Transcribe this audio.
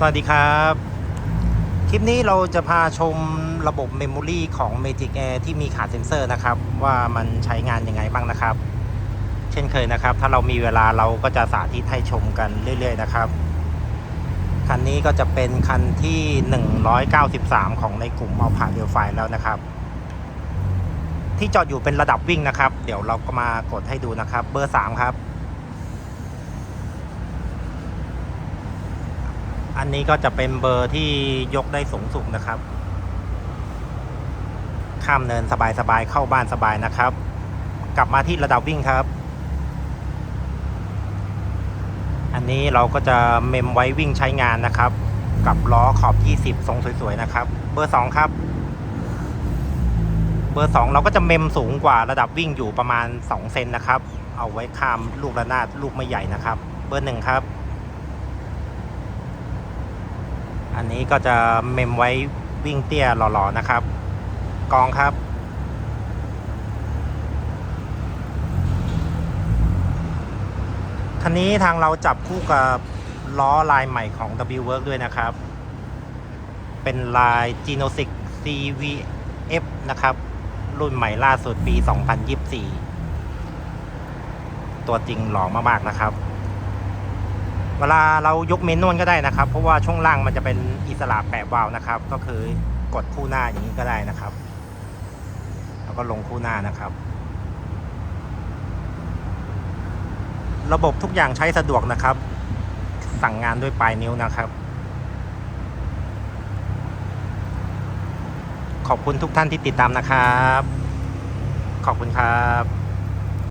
สวัสดีครับ คลิปนี้เราจะพาชมระบบเมมโมรีของ Magic Air ที่มีขาเซ็นเซอร์นะครับ ว่ามันใช้งานยังไงบ้างนะครับ เช่นเคยนะครับ ถ้าเรามีเวลาเราก็จะสาธิตให้ชมกันเรื่อย ๆ นะครับ คันนี้ก็จะเป็นคันที่ 193 ของในกลุ่มเอาผ่าเรียวไฟแล้วนะครับ ที่จอดอยู่เป็นระดับวิ่งนะครับ เดี๋ยวเราก็มากดให้ดูนะครับ เบอร์ 3 ครับ อันนี้ก็จะเป็นเบอร์ที่ยกได้สูงสุดนะครับ ข้ามเนินสบายๆเข้าบ้านสบายนะครับ กลับมาที่ระดับวิ่งครับ อันนี้เราก็จะเมมไว้วิ่งใช้งานนะครับ กับล้อขอบ 20 ทรงสวยๆนะครับ เบอร์ 2 ครับ เบอร์ 2 เราก็จะเมมสูงกว่าระดับวิ่งอยู่ประมาณ 2 เซนนะครับ เอาไว้ข้ามลูกระนาดลูกไม่ใหญ่นะครับ เบอร์ 1 ครับ อันนี้ก็จะเมมไว้วิ่งเตี้ยหล่อๆนะครับ กองครับ คันนี้ทางเราจับคู่กับล้อลายใหม่ของ W Work ด้วยนะครับ เป็นลาย Genosic CVF นะครับ รุ่นใหม่ล่าสุดปี 2024 ตัวจริงหล่อมากๆนะครับ เวลาเรายกเมนนวลก็ได้นะครับ เพราะว่าช่วงล่างมันจะเป็นอิสระแปะวาล์วนะครับ ก็คือกดคู่หน้าอย่างนี้ก็ได้นะครับ แล้วก็ลงคู่หน้านะครับ ระบบทุกอย่างใช้สะดวกนะครับ สั่งงานด้วยปลายนิ้วนะครับ ขอบคุณทุกท่านที่ติดตามนะครับ ขอบคุณครับ